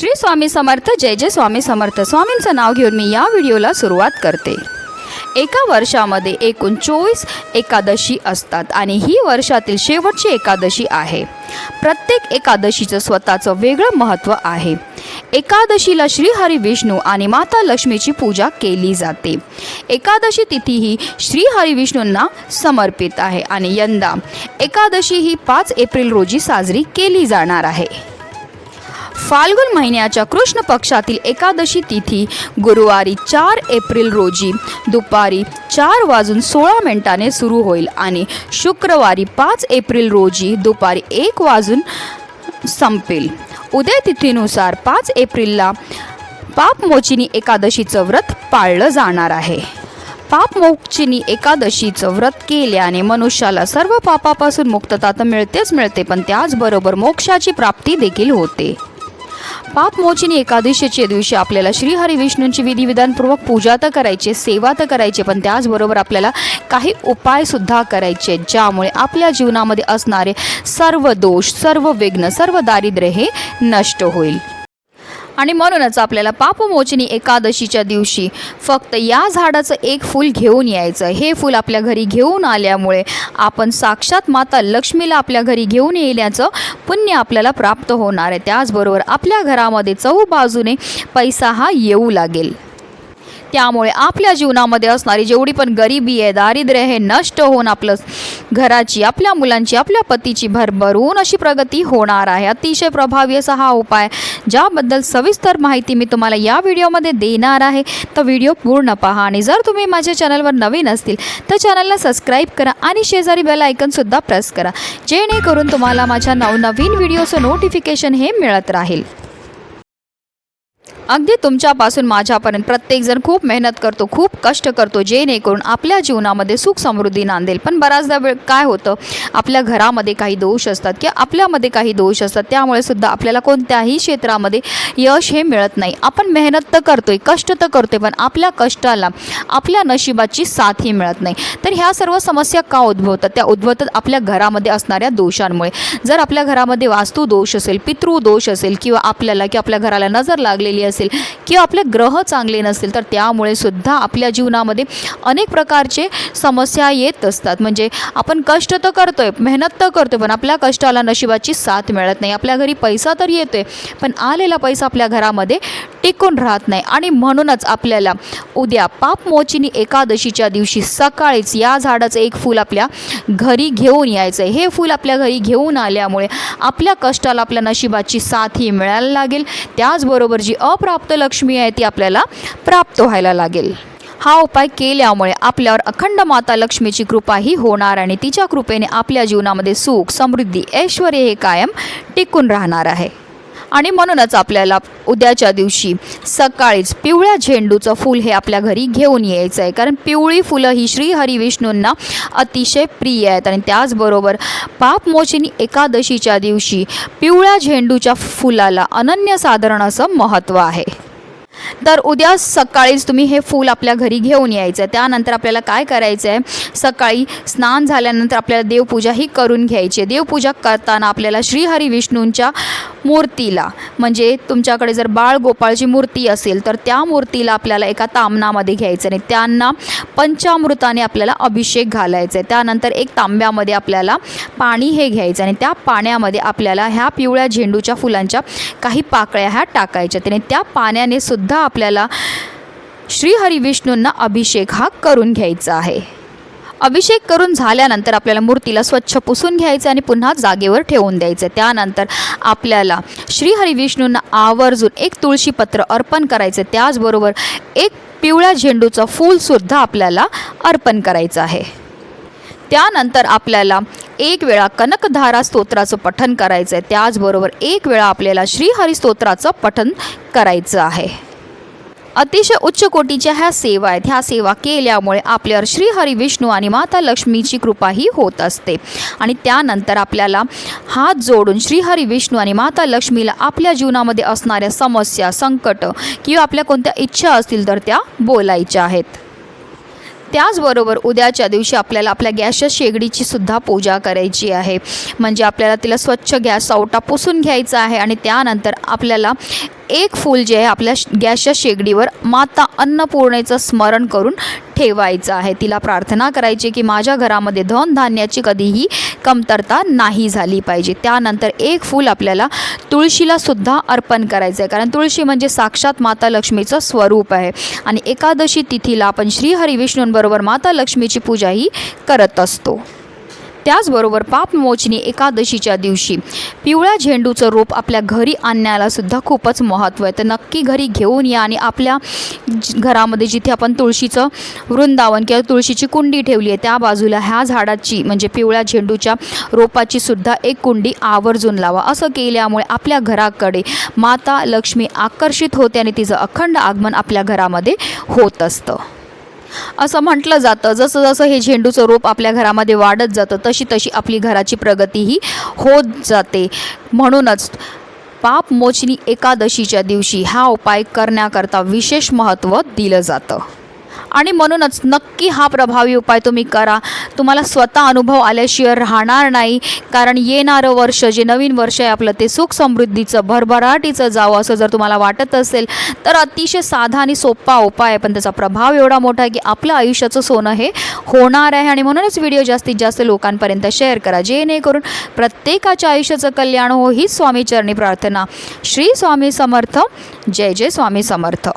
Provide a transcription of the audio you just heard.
श्री स्वामी समर्थ जय जय स्वामी समर्थ. स्वामींचं नाव घेऊन मी या व्हिडिओला सुरुवात करते. एका वर्षामध्ये एकूण चोवीस एकादशी असतात आणि ही वर्षातील शेवटची एकादशी आहे. प्रत्येक एकादशीचं स्वतःचं वेगळं महत्त्व आहे. एकादशीला श्रीहरी विष्णू आणि माता लक्ष्मीची पूजा केली जाते. एकादशी तिथी ही श्रीहरी विष्णूंना समर्पित आहे आणि यंदा एकादशी ही पाच एप्रिल रोजी साजरी केली जाणार आहे. फाल्गुन महिन्याच्या कृष्ण पक्षातील एकादशी तिथी गुरुवारी चार एप्रिल रोजी दुपारी चार वाजून सोळा मिनिटाने सुरू होईल आणि शुक्रवारी पाच एप्रिल रोजी दुपारी एक वाजून संपेल. उद्या तिथीनुसार पाच एप्रिलला पापमोचिनी एकादशीचं व्रत पाळलं जाणार आहे. पापमोचिनी एकादशीचं व्रत केल्याने मनुष्याला सर्व पापापासून मुक्तता तर मिळतेच मिळते पण त्याचबरोबर मोक्षाची प्राप्ती देखील होते. पापमोचनी एकादशीच्या दिवशी आपल्याला श्रीहरी विष्णूंची विधिविधानपूर्वक पूजा तर करायची सेवा तर करायची पण त्याचबरोबर आपल्याला काही उपायसुद्धा करायचे ज्यामुळे आपल्या जीवनामध्ये असणारे सर्व दोष सर्व विघ्न सर्व दारिद्र्य हे नष्ट होईल. आणि म्हणूनच आपल्याला पापमोचनी एकादशीच्या दिवशी फक्त या झाडाचं एक फूल घेऊन यायचं. हे फूल आपल्या घरी घेऊन आल्यामुळे आपण साक्षात माता लक्ष्मीला आपल्या घरी घेऊन येण्याचं पुण्य आपल्याला प्राप्त होणार आहे. त्याचबरोबर आपल्या घरामध्ये चहूबाजूने पैसा हा येऊ लागेल. त्यामुळे आपल्या जीवनामध्ये असणारी जेवढी पण गरिबी आहे दारिद्र्य हे नष्ट होऊन आपलं घराची आपल्या मुलांची आपल्या पतीची भरभरून अशी प्रगती होणार आहे. अतिशय प्रभावी असा हा उपाय ज्याबद्दल सविस्तर माहिती मी तुम्हाला या व्हिडिओमध्ये देणार आहे. तर व्हिडिओ पूर्ण पहा आणि जर तुम्ही माझ्या चॅनलवर नवीन असतील तर चॅनलला सबस्क्राईब करा आणि शेजारी बेल आयकनसुद्धा प्रेस करा. जेणेकरून तुम्हाला माझ्या नवनवीन व्हिडिओचं नोटिफिकेशन हे मिळत राहील. अगदी तुमच्यापासून माझ्यापर्यंत प्रत्येकजण खूप मेहनत करतो खूप कष्ट करतो जेणेकरून आपल्या जीवनामध्ये सुख समृद्धी नांदेल. पण बऱ्याचदा वेळ काय होतं? आपल्या घरामध्ये काही दोष असतात किंवा आपल्यामध्ये काही दोष असतात त्यामुळे सुद्धा आपल्याला कोणत्याही क्षेत्रामध्ये यश हे मिळत नाही. आपण मेहनत तर करतोय कष्ट तर करतोय पण आपल्या कष्टाला आपल्या नशिबाची साथही मिळत नाही. तर ह्या सर्व समस्या का उद्भवतात? त्या उद्भवतात आपल्या घरामध्ये असणाऱ्या दोषांमुळे. जर आपल्या घरामध्ये वास्तू दोष असेल पितृ दोष असेल किंवा आपल्याला किंवा आपल्या घराला नजर लागलेली असेल किंवा आपले ग्रह चांगले नसतील तर त्यामुळे सुद्धा आपल्या जीवनामध्ये अनेक प्रकारचे समस्या येत असतात. म्हणजे आपण कष्ट तर करतोय मेहनत तर करतोय पण आपल्या कष्टाला नशिबाची साथ मिळत नाही. आपल्या घरी पैसा तर येतो आहे पण आलेला पैसा आपल्या घरामध्ये टिकून राहत नाही. आणि म्हणूनच आपल्याला उद्या पापमोचिनी एकादशीच्या दिवशी सकाळीच या झाडाचं एक फूल आपल्या घरी घेऊन यायचं आहे हे फूल आपल्या घरी घेऊन आल्यामुळे आपल्या कष्टाला आपल्या नशिबाची साथ ही मिळायला लागेल. त्याचबरोबर जी अप प्राप्त लक्ष्मी आहे ती आपल्याला प्राप्त व्हायला लागेल. हा उपाय केल्यामुळे आपल्यावर अखंड माता लक्ष्मीची कृपाही होणार आणि तिच्या कृपेने आपल्या जीवनामध्ये सुख समृद्धी ऐश्वर हे कायम टिकून राहणार आहे. आणि म्हणूनच आपल्याला उद्याच्या दिवशी सकाळीच पिवळ्या झेंडूचं फूल हे आपल्या घरी घेऊन यायचं आहे. कारण पिवळी फुलं ही श्री हरिविष्णूंना अतिशय प्रिय आहेत. आणि त्याचबरोबर पापमोचिनी एकादशीच्या दिवशी पिवळ्या झेंडूच्या फुलाला अनन्यसाधारण असं महत्त्व आहे. तर उद्या सकाळीच तुम्ही हे फूल आपल्या घरी घेऊन यायचं आहे. त्यानंतर आपल्याला काय करायचं आहे? सकाळी स्नान झाल्यानंतर आपल्याला देवपूजा ही करून घ्यायची आहे. देवपूजा करताना आपल्याला श्रीहरी विष्णूंच्या मूर्तीला. म्हणजे तुमच्याकडे जर बाळ गोपाळची मूर्ती असेल तर त्या मूर्तीला आपल्याला एका तामणामध्ये घ्यायचं आणि त्यांना पंचामृताने आपल्याला अभिषेक घालायचा आहे. त्यानंतर एक तांब्यामध्ये आपल्याला पाणी हे घ्यायचं आणि त्या पाण्यामध्ये आपल्याला ह्या पिवळ्या झेंडूच्या फुलांच्या काही पाकळ्या ह्या टाकायच्या. आणि त्या पाण्याने सुद्धा आपल्याला श्रीहरी विष्णूंना अभिषेक हा करून घ्यायचा आहे. अभिषेक करून झाल्यानंतर आपल्याला मूर्तीला स्वच्छ पुसून घ्यायचं आणि पुन्हा जागेवर ठेवून द्यायचं. त्यानंतर आपल्याला श्रीहरिविष्णूंना आवर्जून एक तुळशीपत्र अर्पण करायचं. त्याचबरोबर एक पिवळ्या झेंडूचं फूलसुद्धा आपल्याला अर्पण करायचं आहे. त्यानंतर आपल्याला एक वेळा कनकधारा स्तोत्राचं पठन करायचं आहे त्याचबरोबर एक वेळा आपल्याला श्रीहरी स्तोत्राचं करायचं आहे. अतिशय उच्च कोटीच्या ह्या सेवा आहेत. ह्या सेवा केल्यामुळे आपल्यावर श्री हरी विष्णू आणि माता लक्ष्मीची कृपाही होत असते. आणि त्यानंतर आपल्याला हात जोडून श्री हरी विष्णू आणि माता लक्ष्मीला आपल्या जीवनामध्ये असणाऱ्या समस्या संकट किंवा आपल्या कोणत्या इच्छा असतील तर त्या बोलायच्या आहेत. त्याचबरोबर उद्याच्या दिवशी आपल्याला आपल्या गॅसच्या शेगडीची सुद्धा पूजा करायची आहे. म्हणजे आपल्याला तिला स्वच्छ गॅस सावटा पुसून घ्यायचा आहे आणि त्यानंतर आपल्याला एक फूल जे आहे आपल्या गॅसच्या शेगडीवर माता अन्नपूर्णेचं स्मरण करून ठेवायचं आहे. तिला प्रार्थना करायची की माझ्या घरामध्ये धनधान्याची कधीही कमतरता नाही झाली पाहिजे. त्यानंतर एक फूल आपल्याला तुळशीला सुद्धा अर्पण करायचं आहे कारण तुळशी म्हणजे साक्षात माता लक्ष्मीचं स्वरूप आहे. आणि एकादशी तिथीला आपण श्री हरिविष्णूंबरोबर माता लक्ष्मीची पूजाही करत असतो. त्याचबरोबर पापमोचनी एकादशीच्या दिवशी पिवळ्या झेंडूचं रोप आपल्या घरी आणण्याला सुद्धा खूपच महत्त्व आहे. तर नक्की घरी घेऊन या आणि आपल्या घरामध्ये जिथे आपण तुळशीचं वृंदावन किंवा तुळशीची कुंडी ठेवली आहे त्या बाजूला ह्या झाडाची म्हणजे पिवळ्या झेंडूच्या रोपाची सुद्धा एक कुंडी आवर्जून लावा. असं केल्यामुळे आपल्या घराकडे माता लक्ष्मी आकर्षित होते आणि तिचं अखंड आगमन आपल्या घरामध्ये होत असतं. असं म्हटलं जातं. जसं जसं हे झेंडूचं रोप आपल्या घरामध्ये वाढत जातं तशी तशी आपली घराची प्रगतीही होत जाते. म्हणूनच पापमोचनी एकादशीच्या दिवशी हा उपाय करण्याकरता विशेष महत्त्व दिलं जातं. आणि म्हणूनच नक्की हा प्रभावी उपाय तुम्ही करा. तुम्हाला स्वतः अनुभव आल्याशिवाय राहणार नाही. कारण येणारं वर्ष जे नवीन वर्ष आहे आपलं ते सुख समृद्धीचं भरभराटीचं जावं असं जर तुम्हाला वाटत असेल तर अतिशय साधा आणि सोपा उपाय आहे. पण त्याचा प्रभाव एवढा मोठा आहे की आपलं आयुष्याचं सोनं हे होणार आहे. आणि म्हणूनच व्हिडिओ जास्तीत जास्त लोकांपर्यंत शेअर करा. जेणेकरून प्रत्येकाच्या आयुष्याचं कल्याण हो हीच स्वामीचरणी प्रार्थना. श्री स्वामी समर्थ. जय जय स्वामी समर्थ.